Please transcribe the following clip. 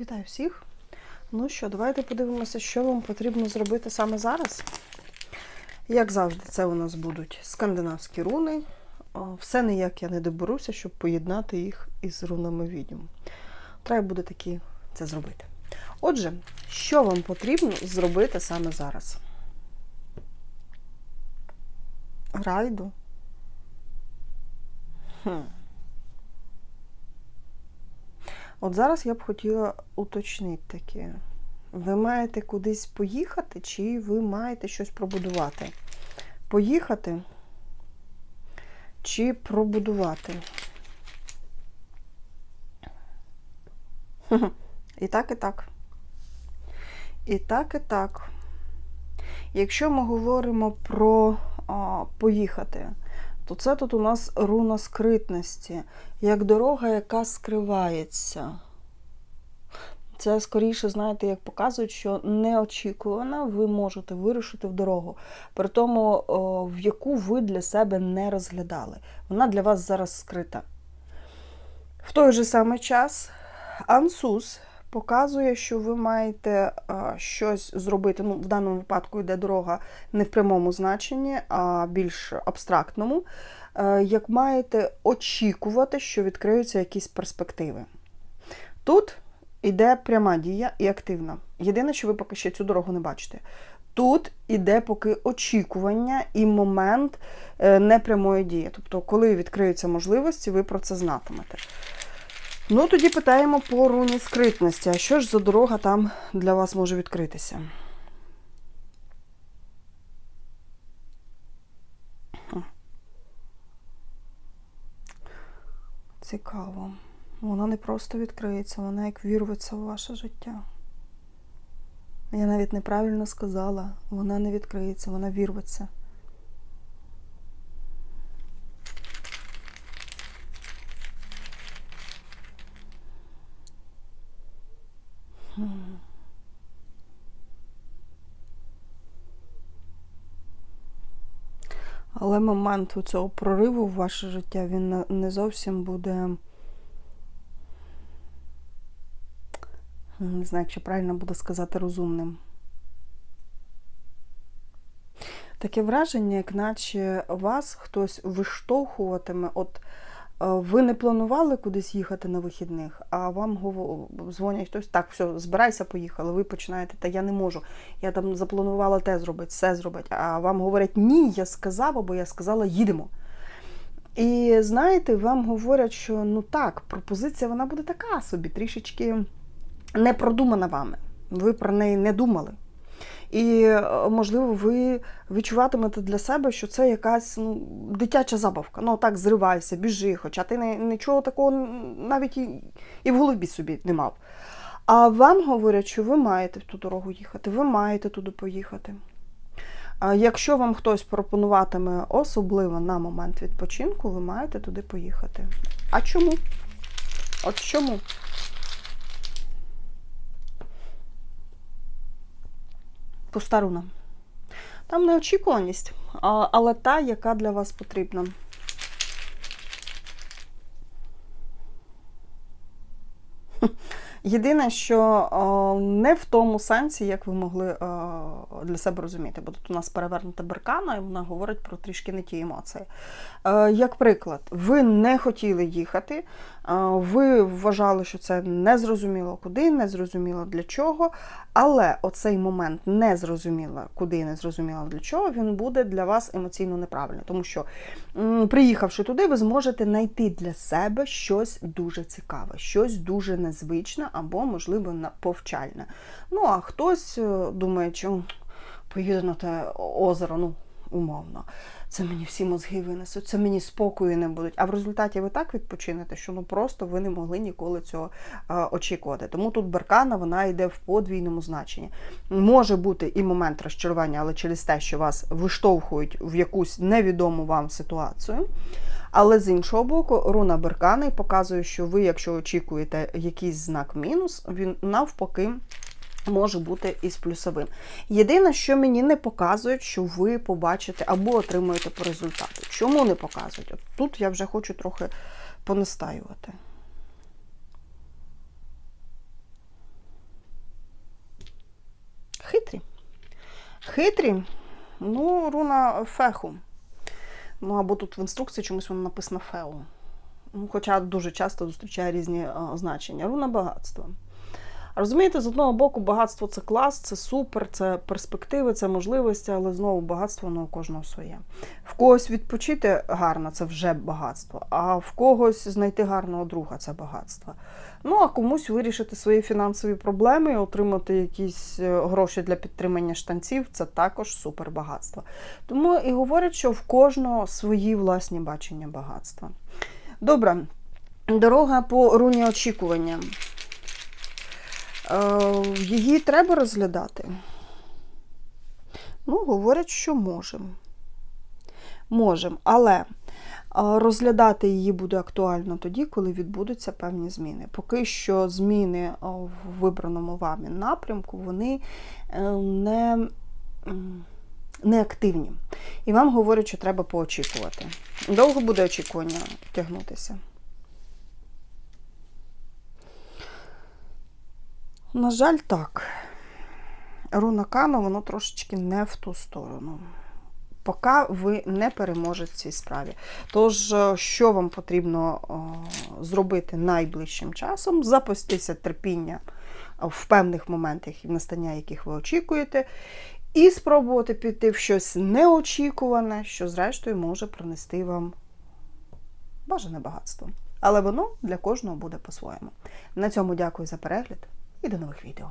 Вітаю всіх! Ну що, давайте подивимося, що вам потрібно зробити саме зараз. Як завжди, це у нас будуть скандинавські руни. Все ніяк я не доберуся, щоб поєднати їх із рунами відьм. Треба буде таки це зробити. Отже, що вам потрібно зробити саме зараз? Райду. Хм. От зараз я б хотіла уточнити таке. Ви маєте кудись поїхати, чи ви маєте щось пробудувати? Поїхати чи пробудувати? І так, і так. І так, і так. Якщо ми говоримо про а, поїхати, то це тут у нас руна скритності, як дорога, яка скривається. Це скоріше, знаєте, як показують, що неочікувано ви можете вирушити в дорогу, при тому, в яку ви для себе не розглядали. Вона для вас зараз скрита. В той же самий час Ансус показує, що ви маєте а, щось зробити. Ну, в даному випадку йде дорога не в прямому значенні, а більш абстрактному. Е, Як маєте очікувати, що відкриються якісь перспективи. Тут іде пряма дія і активна. Єдине, що ви поки ще цю дорогу не бачите. Тут іде поки очікування і момент е, непрямої дії. Тобто, коли відкриються можливості, ви про це знатимете. Ну, тоді питаємо по руні скритності. А що ж за дорога там для вас може відкритися? Цікаво. Вона не просто відкриється, вона як вірветься в ваше життя. Я навіть неправильно сказала, вона не відкриється, вона вірветься. Але момент у цього прориву в ваше життя він не- зовсім буде. Не знаю, якщо правильно буде сказати розумним. Таке враження, як наче вас хтось виштовхуватиме. От ви не планували кудись їхати на вихідних, а вам дзвонять хтось, так, все, збирайся, поїхали. Ви починаєте, та я не можу. Я там запланувала те зробити, все зробити. А вам говорять, ні, я сказав, або я сказала, їдемо. І знаєте, вам говорять, що ну так, пропозиція вона буде така собі, трішечки не продумана вами. Ви про неї не думали. І, е, можливо, ви відчуватимете для себе, що це якась ну, дитяча забавка. Ну, так, зривайся, біжи, хоча ти не, нічого такого навіть і, і в голові собі не мав. А вам говорять, що ви маєте в ту дорогу їхати, ви маєте туди поїхати. Якщо вам хтось пропонуватиме особливо на момент відпочинку, ви маєте туди поїхати. А чому? От чому? Руна. Там неочікуваність, але та, яка для вас потрібна. Єдине, що о, не в тому сенсі, як ви могли о, для себе розуміти, бо тут у нас перевернута беркана, і вона говорить про трішки не ті емоції. Е, як приклад, ви не хотіли їхати, е, ви вважали, що це незрозуміло куди, незрозуміло для чого, але оцей момент незрозуміло куди, незрозуміло для чого, він буде для вас емоційно неправильно, тому що приїхавши туди, ви зможете знайти для себе щось дуже цікаве, щось дуже незвичне або, можливо, на- повчальне. Ну, а хтось е, думає, що поїду на те озеро, ну, умовно. Це мені всі мозги винесуть, це мені спокою не будуть. А в результаті ви так відпочинете, що ну просто ви не могли ніколи цього е, очікувати. Тому тут беркана вона йде в подвійному значенні. Може бути і момент розчарування, але через те, що вас виштовхують в якусь невідому вам ситуацію. Але з іншого боку, руна Беркани показує, що ви, якщо очікуєте якийсь знак мінус, він навпаки. Може бути із плюсовим. Єдине, що мені не показують, що ви побачите або отримуєте по результату. Чому не показують? От Тут я вже хочу трохи понастаювати. Хитрі. Хитрі? Ну, руна феху. Ну, або тут в інструкції чомусь воно написано фео. Ну, хоча дуже часто зустрічає різні значення. Руна багатства. Розумієте, з одного боку, багатство це клас, це супер, це перспективи, це можливості, але знову багатство воно у кожного своє. В когось відпочити гарно це вже багатство, а в когось знайти гарного друга це багатство. Ну, а комусь вирішити свої фінансові проблеми і отримати якісь е, гроші для підтримання штанців це також супер багатство. Тому і говорять, що в кожного свої власні бачення багатства. Добре, дорога по руні очікування. Е, Її треба розглядати. Ну, говорять, що можемо. Можемо, але е, розглядати її буде актуально тоді, коли відбудуться певні зміни. Поки що зміни е, в вибраному вами напрямку, вони не активні. І вам говорять, що треба поочікувати. Довго буде очікування тягнутися? На жаль, так. Руна Кано, воно трошечки не в ту сторону. Поки ви не переможете в цій справі. Тож, е, що вам потрібно о, зробити найближчим часом? Запастися терпіння в певних моментах, і настання яких ви очікуєте, і спробувати піти в щось неочікуване, що, зрештою, може принести вам бажане багатство. Але воно для кожного буде по-своєму. На цьому дякую за перегляд і до нових відео.